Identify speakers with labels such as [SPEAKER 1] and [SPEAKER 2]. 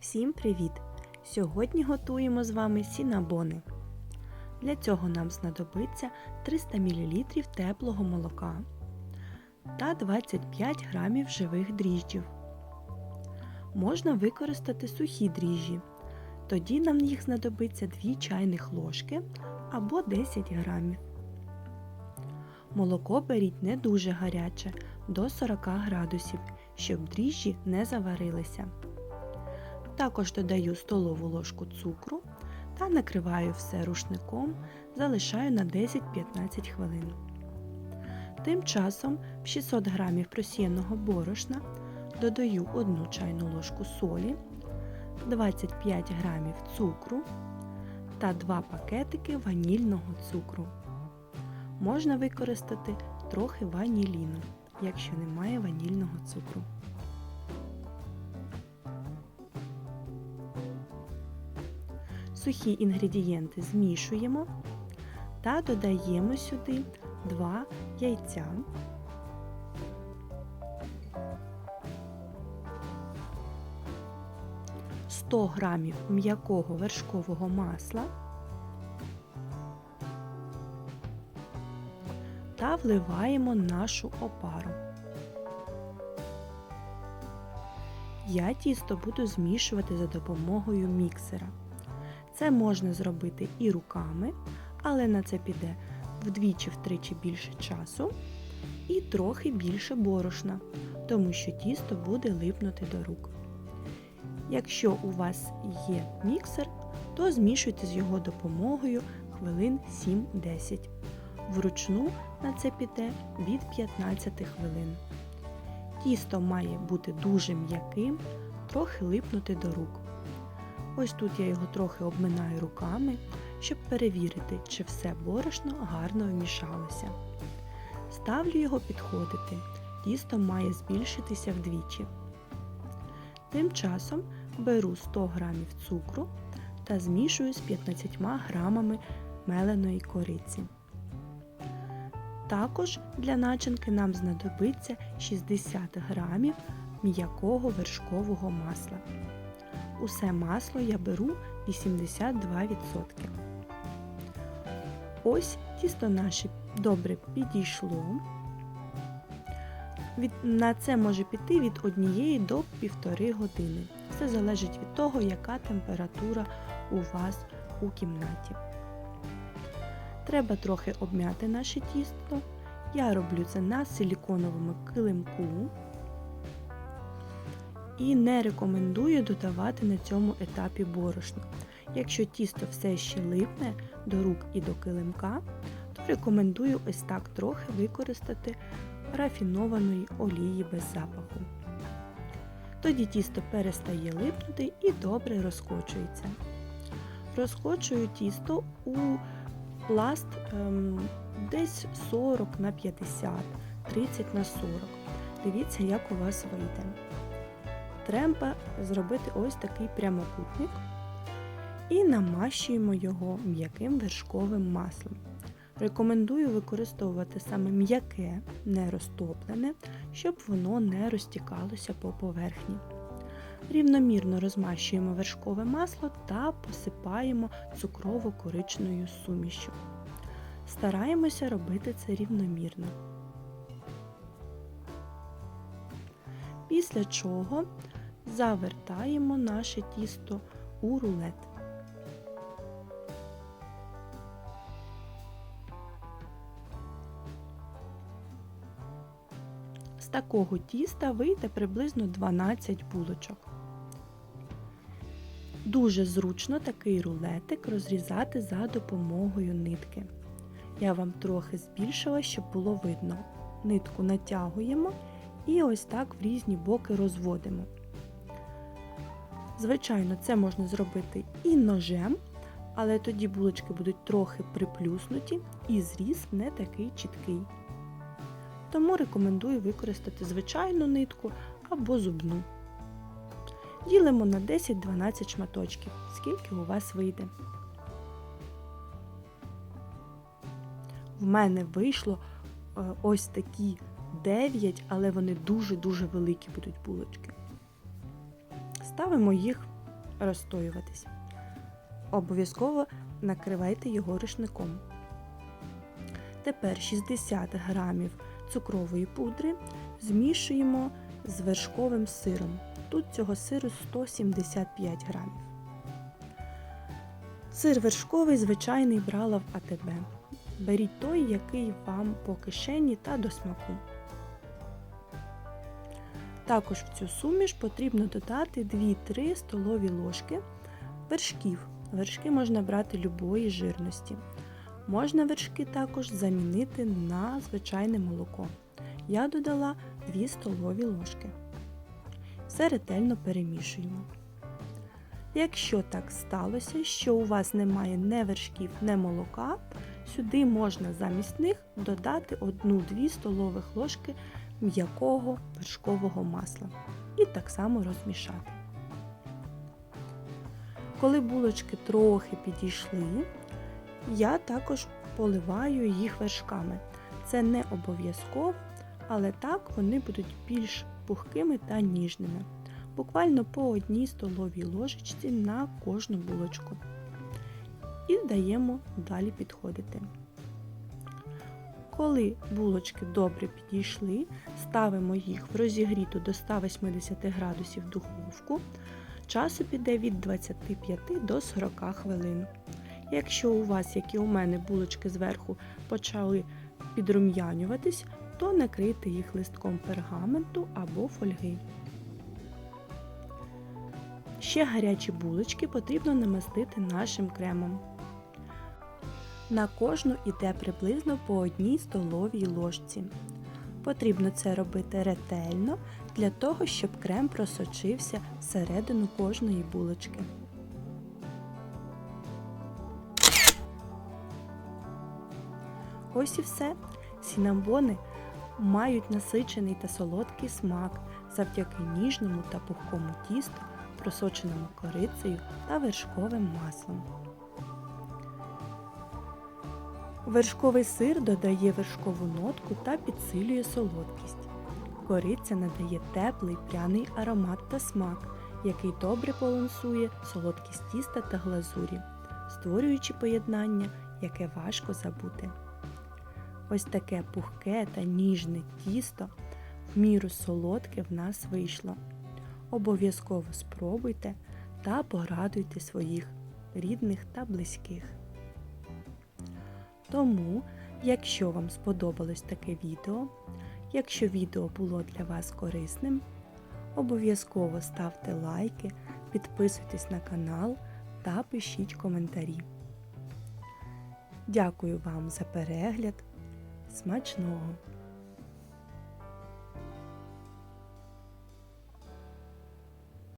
[SPEAKER 1] Всім привіт! Сьогодні готуємо з вами сінабони. Для цього нам знадобиться 300 мл теплого молока та 25 г живих дріжджів. Можна використати сухі дріжджі. Тоді нам їх знадобиться 2 чайних ложки або 10 грамів. Молоко беріть не дуже гаряче до 40 градусів, щоб дріжджі не заварилися. Також додаю столову ложку цукру та накриваю все рушником, залишаю на 10-15 хвилин. Тим часом в 600 г просіяного борошна додаю 1 чайну ложку солі, 25 г цукру та 2 пакетики ванільного цукру. Можна використати трохи ваніліну, якщо немає ванільного цукру. Сухі інгредієнти змішуємо та додаємо сюди 2 яйця. Сто грамів м'якого вершкового масла та вливаємо нашу опару. Я тісто буду змішувати за допомогою міксера. Це можна зробити і руками, але на це піде вдвічі-втричі більше часу і трохи більше борошна, тому що тісто буде липнути до рук. Якщо у вас є міксер, то змішуйте з його допомогою хвилин 7-10. Вручну на це піде від 15 хвилин. Тісто має бути дуже м'яким, трохи липнути до рук. Ось тут я його трохи обминаю руками, щоб перевірити, чи все борошно гарно вмішалося. Ставлю його підходити, тісто має збільшитися вдвічі. Тим часом беру 100 г цукру та змішую з 15 грамами меленої кориці. Також для начинки нам знадобиться 60 грамів м'якого вершкового масла. Усе масло я беру 82%. Ось тісто наше добре підійшло. На це може піти від 1 до 1,5 години. Все залежить від того, яка температура у вас у кімнаті. Треба трохи обм'яти наше тісто. Я роблю це на силіконовому килимку і не рекомендую додавати на цьому етапі борошно. Якщо тісто все ще липне до рук і до килимка, то рекомендую ось так трохи використати рафінованої олії без запаху. Тоді тісто перестає липнути і добре розкочується. Розкочую тісто у пласт ем, десь 40 на 50, 30 на 40. Дивіться, як у вас вийде. Треба зробити ось такий прямокутник і намащуємо його м'яким вершковим маслом. Рекомендую використовувати саме м'яке, не розтоплене, щоб воно не розтікалося по поверхні. Рівномірно розмащуємо вершкове масло та посипаємо цукрово-коричною сумішю. Стараємося робити це рівномірно. Після чого завертаємо наше тісто у рулет. З такого тіста вийде приблизно 12 булочок. Дуже зручно такий рулетик розрізати за допомогою нитки. Я вам трохи збільшила, щоб було видно. Нитку натягуємо і ось так в різні боки розводимо. Звичайно, це можна зробити і ножем, але тоді булочки будуть трохи приплюснуті і зріз не такий чіткий. Тому рекомендую використати звичайну нитку або зубну. Ділимо на 10-12 шматочків, скільки у вас вийде. В мене вийшло е, ось такі 9, але вони дуже-дуже великі будуть булочки. Ставимо їх розстоюватись. Обов'язково накривайте його рушником. Тепер 60 грамів цукрової пудри змішуємо з вершковим сиром. Тут цього сиру 175 грамів. Сир вершковий звичайний брала в АТБ. Беріть той, який вам по кишені та до смаку. Також в цю суміш потрібно додати 2-3 столові ложки вершків. Вершки можна брати любої жирності. Можна вершки також замінити на звичайне молоко. Я додала 2 столові ложки. Все ретельно перемішуємо. Якщо так сталося, що у вас немає не вершків, не молока, сюди можна замість них додати 1-2 столових ложки м'якого вершкового масла і так само розмішати. Коли булочки трохи підійшли, я також поливаю їх вершками. Це не обов'язково, але так вони будуть більш пухкими та ніжними. Буквально по одній столовій ложечці на кожну булочку. І даємо далі підходити. Коли булочки добре підійшли, ставимо їх в розігріту до 180 градусів духовку. Часу піде від 25 до 40 хвилин. Якщо у вас, як і у мене, булочки зверху почали підрум'янюватись, то накрийте їх листком пергаменту або фольги. Ще гарячі булочки потрібно намастити нашим кремом. На кожну йде приблизно по одній столовій ложці. Потрібно це робити ретельно для того, щоб крем просочився всередину кожної булочки. Ось і все. Сінамбони мають насичений та солодкий смак завдяки ніжному та пухкому тісту, просоченому корицею та вершковим маслом. Вершковий сир додає вершкову нотку та підсилює солодкість. Кориця надає теплий пряний аромат та смак, який добре балансує солодкість тіста та глазурі, створюючи поєднання, яке важко забути. Ось таке пухке та ніжне тісто в міру солодке в нас вийшло. Обов'язково спробуйте та порадуйте своїх рідних та близьких. Тому, якщо вам сподобалось таке відео, якщо відео було для вас корисним, обов'язково ставте лайки, підписуйтесь на канал та пишіть коментарі. Дякую вам за перегляд. Смачного!